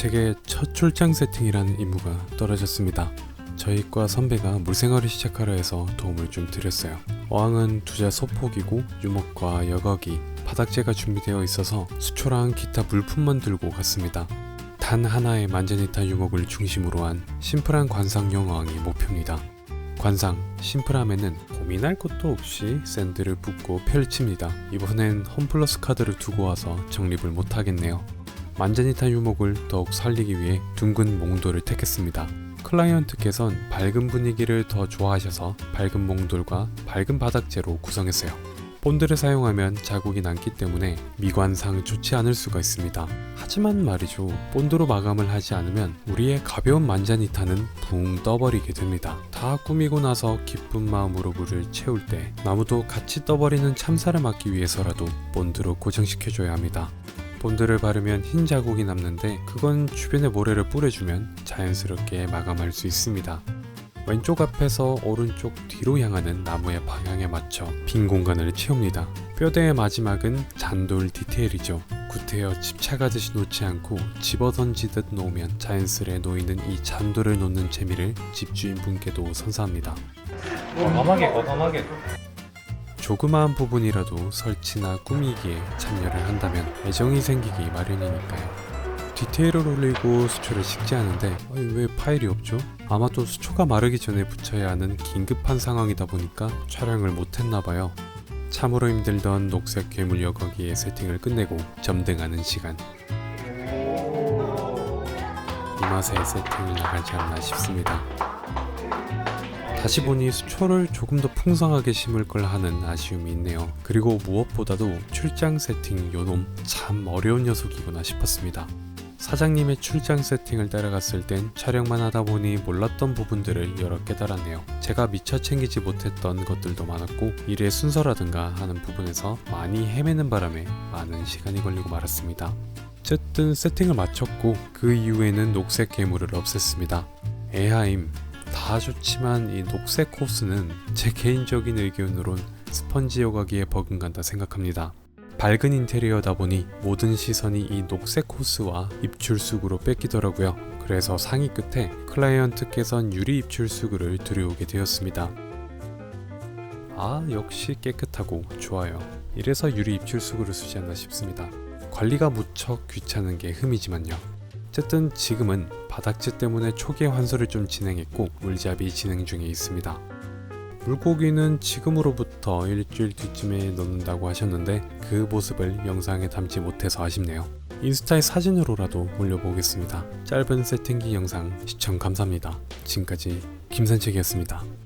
제게 첫 출장 세팅이라는 임무가 떨어졌습니다. 저희 과 선배가 물생활을 시작하려 해서 도움을 좀 드렸어요. 어항은 두자 소폭이고 유목과 여거기, 바닥재가 준비되어 있어서 수초랑 기타 물품만 들고 갔습니다. 단 하나의 만제니타 유목을 중심으로 한 심플한 관상용 어항이 목표입니다. 관상, 심플함에는 고민할 것도 없이 샌드를 붓고 펼칩니다. 이번엔 홈플러스 카드를 두고 와서 정립을 못하겠네요. 만제니타 유목을 더욱 살리기 위해 둥근 몽돌을 택했습니다. 클라이언트께선 밝은 분위기를 더 좋아하셔서 밝은 몽돌과 밝은 바닥재로 구성했어요. 본드를 사용하면 자국이 남기 때문에 미관상 좋지 않을 수가 있습니다. 하지만 말이죠. 본드로 마감을 하지 않으면 우리의 가벼운 만자니타는 붕 떠버리게 됩니다. 다 꾸미고 나서 기쁜 마음으로 물을 채울 때 나무도 같이 떠버리는 참사를 막기 위해서라도 본드로 고정시켜줘야 합니다. 본드를 바르면 흰 자국이 남는데 그건 주변에 모래를 뿌려주면 자연스럽게 마감할 수 있습니다. 왼쪽 앞에서 오른쪽 뒤로 향하는 나무의 방향에 맞춰 빈 공간을 채웁니다. 뼈대의 마지막은 잔돌 디테일이죠. 구태여 집착하듯이 놓지 않고 집어던지듯 놓으면 자연스레 놓이는 이 잔돌을 놓는 재미를 집주인 분께도 선사합니다. 과감하게 과감하게 조그마한 부분이라도 설치나 꾸미기에 참여를 한다면 애정이 생기기 마련이니까요. 디테일을 올리고 수초를 식지 않은데 왜 파일이 없죠? 아마도 수초가 마르기 전에 붙여야 하는 긴급한 상황이다 보니까 촬영을 못했나봐요. 참으로 힘들던 녹색 괴물 여거기의 세팅을 끝내고 점등하는 시간. 이 맛에 세팅이 나가지 않나 싶습니다. 다시 보니 수초를 조금 더 풍성하게 심을 걸 하는 아쉬움이 있네요. 그리고 무엇보다도 출장 세팅 요놈 참 어려운 녀석이구나 싶었습니다. 사장님의 출장 세팅을 따라갔을 땐 촬영만 하다 보니 몰랐던 부분들을 여러 깨달았네요. 제가 미처 챙기지 못했던 것들도 많았고 일의 순서라든가 하는 부분에서 많이 헤매는 바람에 많은 시간이 걸리고 말았습니다. 어쨌든 세팅을 마쳤고 그 이후에는 녹색 괴물을 없앴습니다. 에하임 다 좋지만 이 녹색 코스는 제 개인적인 의견으론 스펀지 여과기에 버금간다 생각합니다. 밝은 인테리어다 보니 모든 시선이 이 녹색 코스와 입출수구로 뺏기더라고요. 그래서 상의 끝에 클라이언트께선 유리 입출수구를 들여오게 되었습니다. 아 역시 깨끗하고 좋아요. 이래서 유리 입출수구를 쓰지 않나 싶습니다. 관리가 무척 귀찮은 게 흠이지만요. 어쨌든 지금은 바닥재 때문에 초기 환수를 좀 진행했고 물잡이 진행 중에 있습니다. 물고기는 지금으로부터 일주일 뒤쯤에 넣는다고 하셨는데 그 모습을 영상에 담지 못해서 아쉽네요. 인스타에 사진으로라도 올려보겠습니다. 짧은 세팅기 영상 시청 감사합니다. 지금까지 김산책이었습니다.